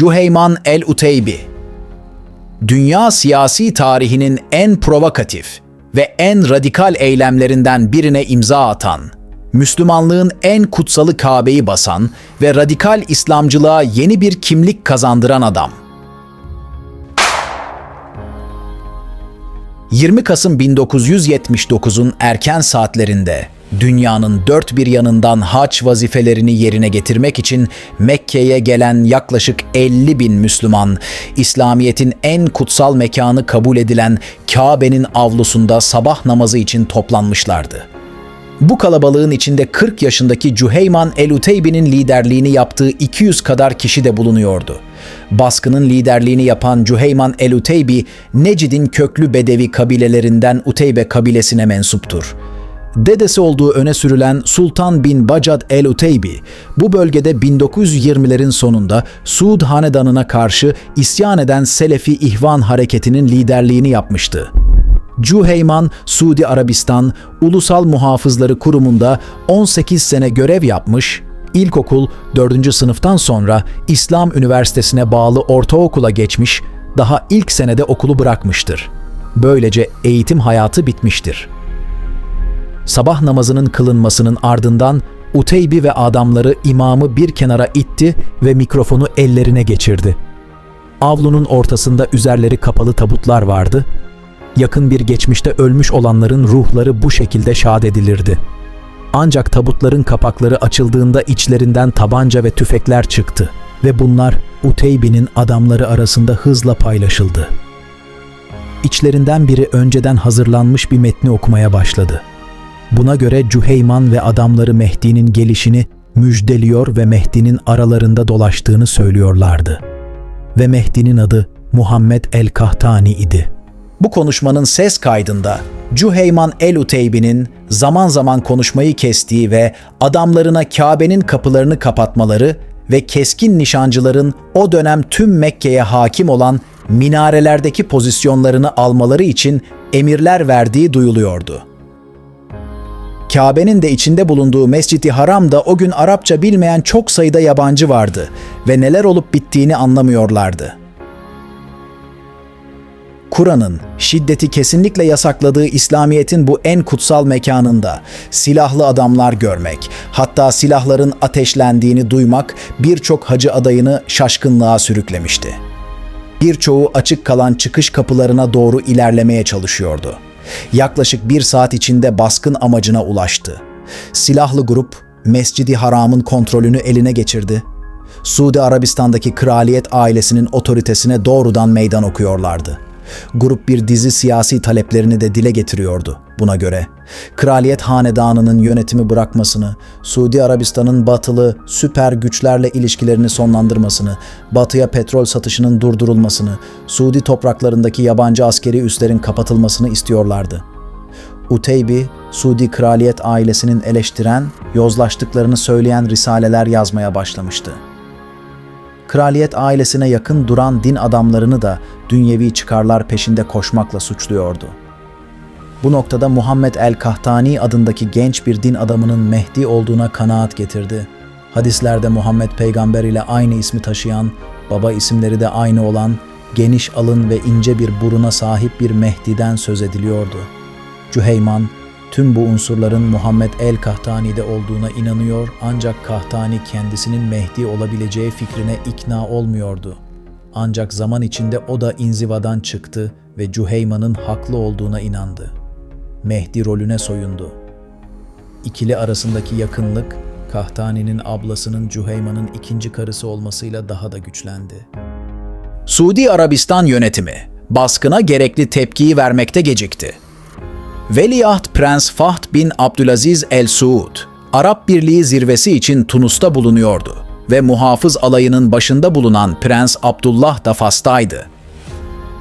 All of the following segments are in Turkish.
Cüheyman el-Uteybi Dünya siyasi tarihinin en provokatif ve en radikal eylemlerinden birine imza atan, Müslümanlığın en kutsalı Kabe'yi basan ve radikal İslamcılığa yeni bir kimlik kazandıran adam. 20 Kasım 1979'un erken saatlerinde dünyanın dört bir yanından haç vazifelerini yerine getirmek için Mekke'ye gelen yaklaşık 50 bin Müslüman, İslamiyet'in en kutsal mekanı kabul edilen Kabe'nin avlusunda sabah namazı için toplanmışlardı. Bu kalabalığın içinde 40 yaşındaki Cüheyman el-Uteybi'nin liderliğini yaptığı 200 kadar kişi de bulunuyordu. Baskının liderliğini yapan Cüheyman el-Uteybi, Necid'in köklü Bedevi kabilelerinden Uteybe kabilesine mensuptur. Dedesi olduğu öne sürülen Sultan bin Bacad el-Uteybi, bu bölgede 1920'lerin sonunda Suud Hanedanı'na karşı isyan eden Selefi İhvan Hareketi'nin liderliğini yapmıştı. Cüheyman, Suudi Arabistan Ulusal Muhafızları Kurumu'nda 18 sene görev yapmış, ilkokul 4. sınıftan sonra İslam Üniversitesi'ne bağlı ortaokula geçmiş, daha ilk senede okulu bırakmıştır. Böylece eğitim hayatı bitmiştir. Sabah namazının kılınmasının ardından Uteybi ve adamları imamı bir kenara itti ve mikrofonu ellerine geçirdi. Avlunun ortasında üzerleri kapalı tabutlar vardı yakın bir geçmişte ölmüş olanların ruhları bu şekilde şad edilirdi. Ancak tabutların kapakları açıldığında içlerinden tabanca ve tüfekler çıktı ve bunlar Uteybi'nin adamları arasında hızla paylaşıldı. İçlerinden biri önceden hazırlanmış bir metni okumaya başladı. Buna göre Cüheyman ve adamları Mehdi'nin gelişini müjdeliyor ve Mehdi'nin aralarında dolaştığını söylüyorlardı. Ve Mehdi'nin adı Muhammed el-Kahtani idi.'' Bu konuşmanın ses kaydında Cüheyman el-Uteybi'nin zaman zaman konuşmayı kestiği ve adamlarına Kabe'nin kapılarını kapatmaları ve keskin nişancıların o dönem tüm Mekke'ye hakim olan minarelerdeki pozisyonlarını almaları için emirler verdiği duyuluyordu. Kabe'nin de içinde bulunduğu Mescid-i Haram'da o gün Arapça bilmeyen çok sayıda yabancı vardı ve neler olup bittiğini anlamıyorlardı. Kur'an'ın şiddeti kesinlikle yasakladığı İslamiyet'in bu en kutsal mekanında silahlı adamlar görmek, hatta silahların ateşlendiğini duymak birçok hacı adayını şaşkınlığa sürüklemişti. Birçoğu açık kalan çıkış kapılarına doğru ilerlemeye çalışıyordu. Yaklaşık bir saat içinde baskın amacına ulaştı. Silahlı grup Mescidi Haram'ın kontrolünü eline geçirdi. Suudi Arabistan'daki kraliyet ailesinin otoritesine doğrudan meydan okuyorlardı.'' Grup bir dizi siyasi taleplerini de dile getiriyordu buna göre. Kraliyet hanedanının yönetimi bırakmasını, Suudi Arabistan'ın batılı süper güçlerle ilişkilerini sonlandırmasını, batıya petrol satışının durdurulmasını, Suudi topraklarındaki yabancı askeri üslerin kapatılmasını istiyorlardı. Uteybi, Suudi kraliyet ailesinin eleştiren, yozlaştıklarını söyleyen risaleler yazmaya başlamıştı kraliyet ailesine yakın duran din adamlarını da dünyevi çıkarlar peşinde koşmakla suçluyordu. Bu noktada Muhammed el-Kahtani adındaki genç bir din adamının Mehdi olduğuna kanaat getirdi. Hadislerde Muhammed peygamber ile aynı ismi taşıyan, baba isimleri de aynı olan, geniş alın ve ince bir buruna sahip bir Mehdi'den söz ediliyordu. Cüheyman, tüm bu unsurların Muhammed el-Kahtani'de olduğuna inanıyor ancak Kahtani kendisinin Mehdi olabileceği fikrine ikna olmuyordu. Ancak zaman içinde o da inzivadan çıktı ve Cüheyman'ın haklı olduğuna inandı. Mehdi rolüne soyundu. İkili arasındaki yakınlık, Kahtani'nin ablasının Cüheyman'ın ikinci karısı olmasıyla daha da güçlendi. Suudi Arabistan yönetimi baskına gerekli tepkiyi vermekte gecikti. Veliaht Prens Fahd bin Abdülaziz El Suud, Arap Birliği zirvesi için Tunus'ta bulunuyordu ve muhafız alayının başında bulunan Prens Abdullah da Fas'taydı.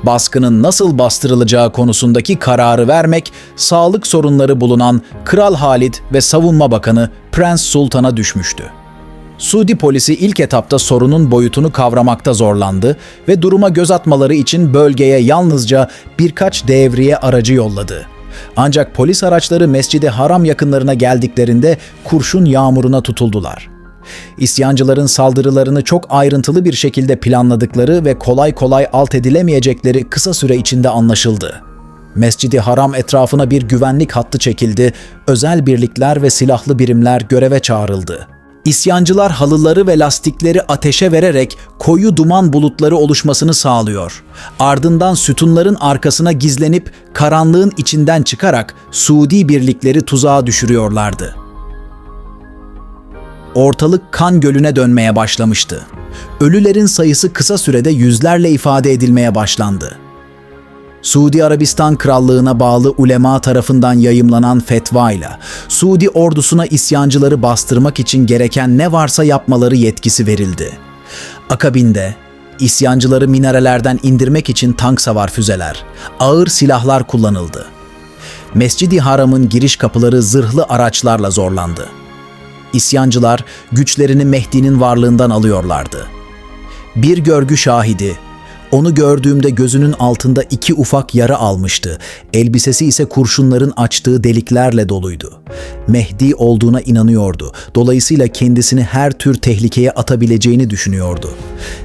Baskının nasıl bastırılacağı konusundaki kararı vermek, sağlık sorunları bulunan Kral Halid ve Savunma Bakanı Prens Sultan'a düşmüştü. Suudi polisi ilk etapta sorunun boyutunu kavramakta zorlandı ve duruma göz atmaları için bölgeye yalnızca birkaç devriye aracı yolladı. Ancak polis araçları Mescid-i Haram yakınlarına geldiklerinde kurşun yağmuruna tutuldular. İsyancıların saldırılarını çok ayrıntılı bir şekilde planladıkları ve kolay kolay alt edilemeyecekleri kısa süre içinde anlaşıldı. Mescidi Haram etrafına bir güvenlik hattı çekildi, özel birlikler ve silahlı birimler göreve çağrıldı. İsyancılar halıları ve lastikleri ateşe vererek koyu duman bulutları oluşmasını sağlıyor. Ardından sütunların arkasına gizlenip karanlığın içinden çıkarak Suudi birlikleri tuzağa düşürüyorlardı. Ortalık kan gölüne dönmeye başlamıştı. Ölülerin sayısı kısa sürede yüzlerle ifade edilmeye başlandı. Suudi Arabistan Krallığına bağlı ulema tarafından yayımlanan fetva ile Suudi ordusuna isyancıları bastırmak için gereken ne varsa yapmaları yetkisi verildi. Akabinde isyancıları minarelerden indirmek için tank savar füzeler, ağır silahlar kullanıldı. Mescidi Haram'ın giriş kapıları zırhlı araçlarla zorlandı. İsyancılar güçlerini Mehdi'nin varlığından alıyorlardı. Bir görgü şahidi, onu gördüğümde gözünün altında iki ufak yara almıştı. Elbisesi ise kurşunların açtığı deliklerle doluydu. Mehdi olduğuna inanıyordu. Dolayısıyla kendisini her tür tehlikeye atabileceğini düşünüyordu.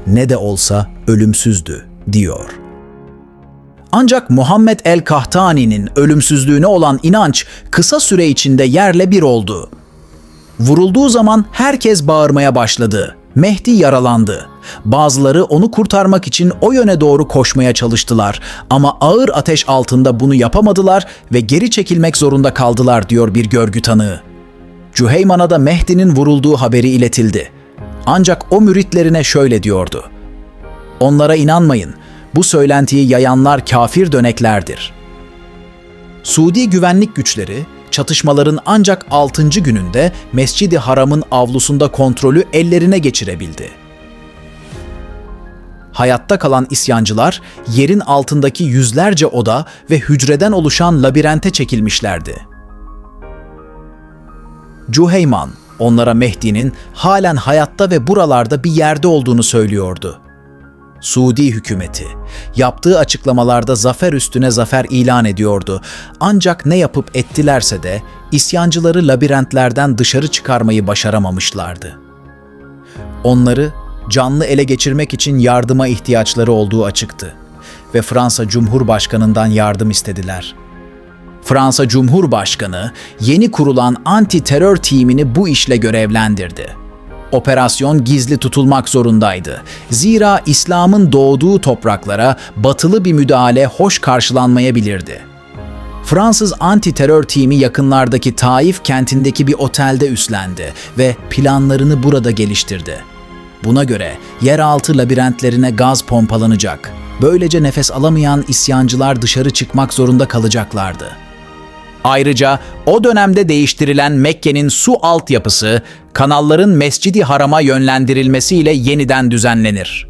Ne de olsa ölümsüzdü, diyor. Ancak Muhammed el-Kahtani'nin ölümsüzlüğüne olan inanç kısa süre içinde yerle bir oldu. Vurulduğu zaman herkes bağırmaya başladı. Mehdi yaralandı. Bazıları onu kurtarmak için o yöne doğru koşmaya çalıştılar ama ağır ateş altında bunu yapamadılar ve geri çekilmek zorunda kaldılar diyor bir görgü tanığı. Cüheyman'a da Mehdi'nin vurulduğu haberi iletildi. Ancak o müritlerine şöyle diyordu. Onlara inanmayın. Bu söylentiyi yayanlar kafir döneklerdir. Suudi güvenlik güçleri çatışmaların ancak 6. gününde Mescidi Haram'ın avlusunda kontrolü ellerine geçirebildi. Hayatta kalan isyancılar yerin altındaki yüzlerce oda ve hücreden oluşan labirente çekilmişlerdi. Cuheyman onlara Mehdi'nin halen hayatta ve buralarda bir yerde olduğunu söylüyordu. Suudi hükümeti yaptığı açıklamalarda zafer üstüne zafer ilan ediyordu. Ancak ne yapıp ettilerse de isyancıları labirentlerden dışarı çıkarmayı başaramamışlardı. Onları canlı ele geçirmek için yardıma ihtiyaçları olduğu açıktı ve Fransa Cumhurbaşkanı'ndan yardım istediler. Fransa Cumhurbaşkanı yeni kurulan anti terör timini bu işle görevlendirdi. Operasyon gizli tutulmak zorundaydı. Zira İslam'ın doğduğu topraklara batılı bir müdahale hoş karşılanmayabilirdi. Fransız anti-terör timi yakınlardaki Taif kentindeki bir otelde üstlendi ve planlarını burada geliştirdi. Buna göre yeraltı labirentlerine gaz pompalanacak. Böylece nefes alamayan isyancılar dışarı çıkmak zorunda kalacaklardı. Ayrıca o dönemde değiştirilen Mekke'nin su altyapısı kanalların Mescidi Haram'a yönlendirilmesiyle yeniden düzenlenir.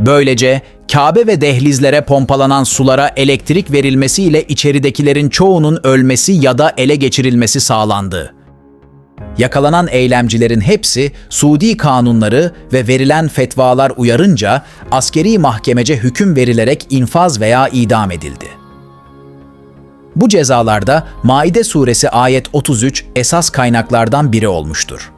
Böylece Kabe ve dehlizlere pompalanan sulara elektrik verilmesiyle içeridekilerin çoğunun ölmesi ya da ele geçirilmesi sağlandı. Yakalanan eylemcilerin hepsi Suudi kanunları ve verilen fetvalar uyarınca askeri mahkemece hüküm verilerek infaz veya idam edildi. Bu cezalarda Maide suresi ayet 33 esas kaynaklardan biri olmuştur.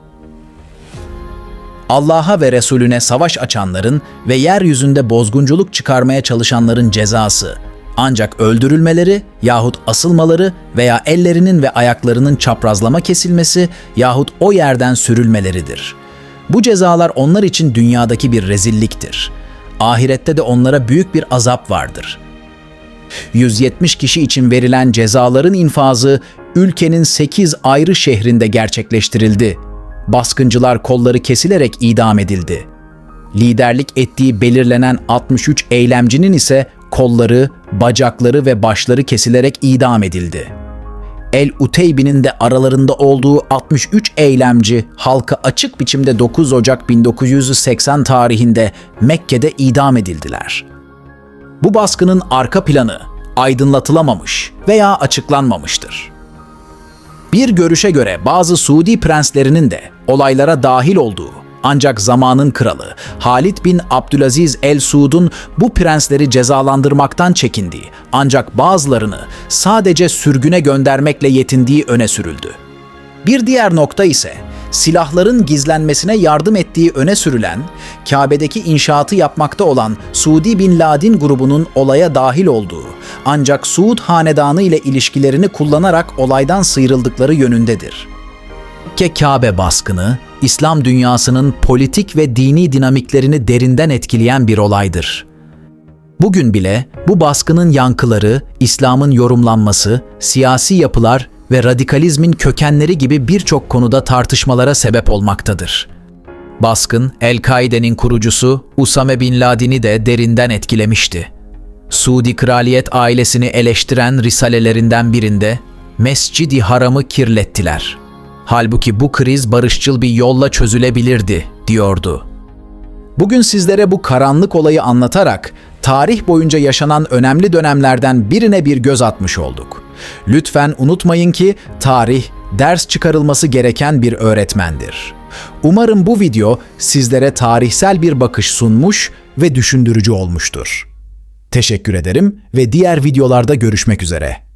Allah'a ve Resulüne savaş açanların ve yeryüzünde bozgunculuk çıkarmaya çalışanların cezası ancak öldürülmeleri yahut asılmaları veya ellerinin ve ayaklarının çaprazlama kesilmesi yahut o yerden sürülmeleridir. Bu cezalar onlar için dünyadaki bir rezilliktir. Ahirette de onlara büyük bir azap vardır.'' 170 kişi için verilen cezaların infazı ülkenin 8 ayrı şehrinde gerçekleştirildi. Baskıncılar kolları kesilerek idam edildi. Liderlik ettiği belirlenen 63 eylemcinin ise kolları, bacakları ve başları kesilerek idam edildi. El Uteybi'nin de aralarında olduğu 63 eylemci halka açık biçimde 9 Ocak 1980 tarihinde Mekke'de idam edildiler. Bu baskının arka planı aydınlatılamamış veya açıklanmamıştır. Bir görüşe göre bazı Suudi prenslerinin de olaylara dahil olduğu ancak zamanın kralı Halid bin Abdülaziz El Suud'un bu prensleri cezalandırmaktan çekindiği ancak bazılarını sadece sürgüne göndermekle yetindiği öne sürüldü. Bir diğer nokta ise silahların gizlenmesine yardım ettiği öne sürülen, Kabe'deki inşaatı yapmakta olan Suudi Bin Ladin grubunun olaya dahil olduğu, ancak Suud hanedanı ile ilişkilerini kullanarak olaydan sıyrıldıkları yönündedir. Mekke Kabe baskını, İslam dünyasının politik ve dini dinamiklerini derinden etkileyen bir olaydır. Bugün bile bu baskının yankıları, İslam'ın yorumlanması, siyasi yapılar ve radikalizmin kökenleri gibi birçok konuda tartışmalara sebep olmaktadır. Baskın, El-Kaide'nin kurucusu Usame Bin Laden'i de derinden etkilemişti. Suudi kraliyet ailesini eleştiren risalelerinden birinde Mescid-i Haram'ı kirlettiler. Halbuki bu kriz barışçıl bir yolla çözülebilirdi, diyordu. Bugün sizlere bu karanlık olayı anlatarak tarih boyunca yaşanan önemli dönemlerden birine bir göz atmış olduk. Lütfen unutmayın ki tarih ders çıkarılması gereken bir öğretmendir. Umarım bu video sizlere tarihsel bir bakış sunmuş ve düşündürücü olmuştur. Teşekkür ederim ve diğer videolarda görüşmek üzere.